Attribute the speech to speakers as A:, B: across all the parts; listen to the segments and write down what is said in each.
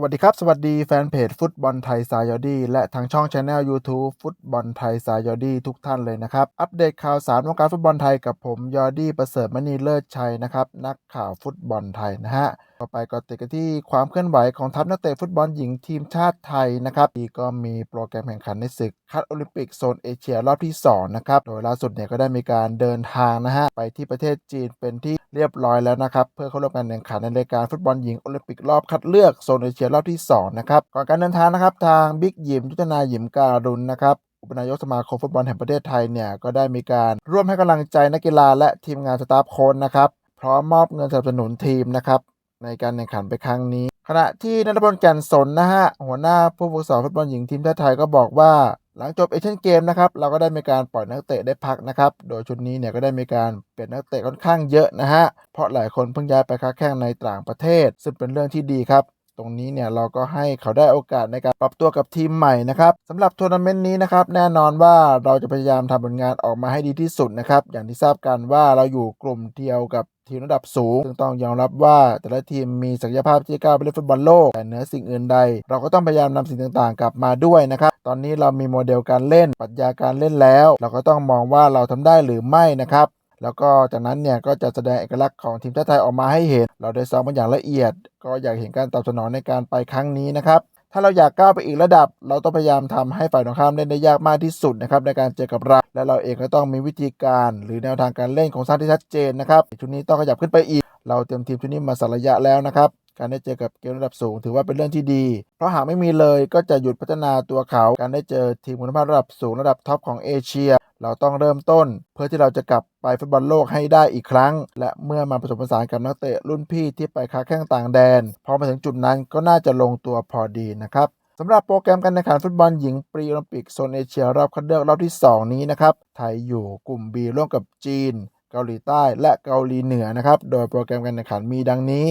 A: สวัสดีครับ สวัสดีแฟนเพจฟุตบอลไทยสายอดีและทางช่องช anel YouTube ฟุตบอลไทยสายอดีทุกท่านเลยนะครับ อัปเดตข่าวสารวงการฟุตบอลไทยกับผมยอดี้ประเสริฐมณีเลิศชัยนะครับ นักข่าวฟุตบอลไทยนะฮะต่อไปก็ติดกันที่ความเคลื่อนไหวของทัพนักเตะฟุตบอลหญิงทีมชาติไทยนะครับที่ก็มีโปรแกรมแข่งขันในศึกคัดโอลิมปิกโซนเอเชียรอบที่ 2 นะครับ โดยล่าสุดเนี่ยก็ได้มีการเดินทางนะฮะไปที่ประเทศจีนเป็นที่เรียบร้อยแล้วนะครับ เพื่อเข้าร่วมการแข่งขันในรายการฟุตบอลหญิงโอลิมปิกรอบคัดเลือกโซนเอเชียรอบที่ 2 นะครับ ก่อนการเดินทางนะครับ ทางบิ๊กยิมยุทธนาหยิมการุณนะครับอุปนายกสมาคมฟุตบอลแห่งประเทศไทยเนี่ยก็ได้มีการร่วมให้กำลังใจนักกีฬาและทีมงานสตาฟโค้ชนะครับพร้อมมอบเงินสนับสนุนทีมนะครับในการแข่งขันไปครั้งนี้ ขณะที่นัทพลแก่นสนนะฮะหัวหน้าผู้ฝึกสอนฟุตบอลหญิงทีมชาติไทยก็บอกว่า หลังจบเอเชียนเกมนะครับเราก็ได้มีการปล่อยนักเตะได้พักนะครับ โดยชุดนี้เนี่ยก็ได้มีการเปลี่ยนนักเตะค่อนข้างเยอะนะฮะเพราะหลายคนเพิ่งย้ายไปค้าแข่งในต่างประเทศ ซึ่งเป็นเรื่องที่ดีครับ ตรงนี้เนี่ยเราก็ให้เขาได้โอกาสในการปรับตัวกับทีมใหม่นะครับสำหรับทัวร์นาเมนต์นี้นะครับแน่นอนว่าเราจะพยายามทำผลงานออกมาให้ดีที่สุดนะครับอย่างที่ทราบกันว่าเราอยู่กลุ่มเดียวกับทีมระดับสูงซึ่งต้องยอมรับว่าแต่ละทีมมีศักยภาพที่จะก้าวไปเล่นฟุตบอลโลกแต่เหนือสิ่งอื่นใด เราก็ต้องพยายามนำสิ่งต่างๆ กลับมาด้วยนะครับตอนนี้เรามีโมเดลการเล่นปรัชญาการเล่นแล้ว เราก็ต้องมองว่าเราทำได้หรือไม่นะครับ แล้วก็จากนั้นเนี่ยก็จะแสดงเอกลักษณ์ของทีมชาติไทยออกมาให้เห็น เราได้ซ้อมกันอย่างละเอียด ก็อยากเห็นการตอบสนองในการไปครั้งนี้นะครับถ้าเราอยากก้าวไปอีกระดับ เราต้องพยายามทำให้ฝ่ายตรงข้ามเล่นได้ยากมากที่สุดนะครับในการเจอกับเรา และเราเองก็ต้องมีวิธีการ หรือแนวทางการเล่นของสร้างที่ชัดเจนนะครับชุดนี้ต้องขยับขึ้นไปอีก เราเตรียมทีมชุดนี้มาสักระยะแล้วนะครับ การได้เจอกับเกมระดับสูง ถือว่าเป็นเรื่องที่ดี เพราะหากไม่มีเลยก็จะหยุดพัฒนาตัวเขา การได้เจอทีมคุณภาพระดับสูงระดับท็อปของเอเชีย เราต้องเริ่มต้น เพื่อที่เราจะกลับไปฟุตบอลโลกให้ได้อีกครั้ง และเมื่อมาผสมผสานกับนักเตะรุ่นพี่ที่ไปค้าแข้งต่างแดน พอมาถึงจุดนั้นก็น่าจะลงตัวพอดีนะครับสำหรับโปรแกรมการแข่งขันฟุตบอลหญิงปรีโอลิมปิกโซนเอเชียรอบคัดเลือกรอบที่ 2 นี้นะครับ ไทยอยู่กลุ่ม B ร่วมกับจีน เกาหลีใต้และเกาหลีเหนือนะครับ โดยโปรแกรมการแข่งขันมีดังนี้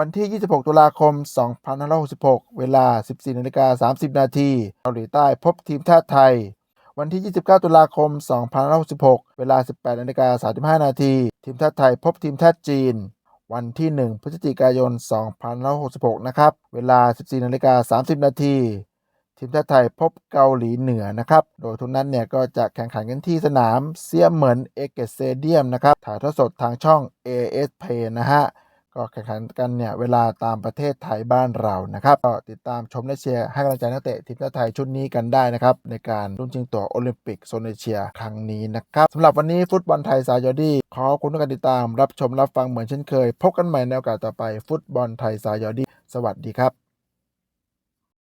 A: วันที่ 26 ตุลาคม 2566 เวลา 14นาฬิกา30 นาทีเกาหลีใต้พบทีมชาติไทย วันที่ 29 ตุลาคม 2566 เวลา 18นาฬิกา35 นาทีทีมชาติไทยพบทีมชาติจีน วันที่ 1 พฤศจิกายน 2566 นะครับ เวลา 14นาฬิกา30 นาทีทีมชาติไทยพบเกาหลีเหนือนะครับ โดยทุกนั้นเนี่ยก็จะแข่งขันกันที่สนามเซียมเหมือนเอเกสเซเดียมนะครับ ถ่ายทอดสดทางช่อง AS p a y นะฮะ ก็แข่งขันกันเนี่ยเวลาตามประเทศไทยบ้านเรานะครับก็ติดตามชมและเชียร์ให้กำลังใจนักเตะทีมชาติไทยชุดนี้กันได้นะครับในการรุ่นชิงตั๋วโอลิมปิกโซนเอเชียครั้งนี้นะครับสำหรับวันนี้ฟุตบอลไทยสายยอดีขอขอบคุณทุกการติดตามรับชมรับฟังเหมือนเช่นเคย พบกันใหม่ในโอกาสต่อไปฟุตบอลไทยสายยอดีสวัสดีครับ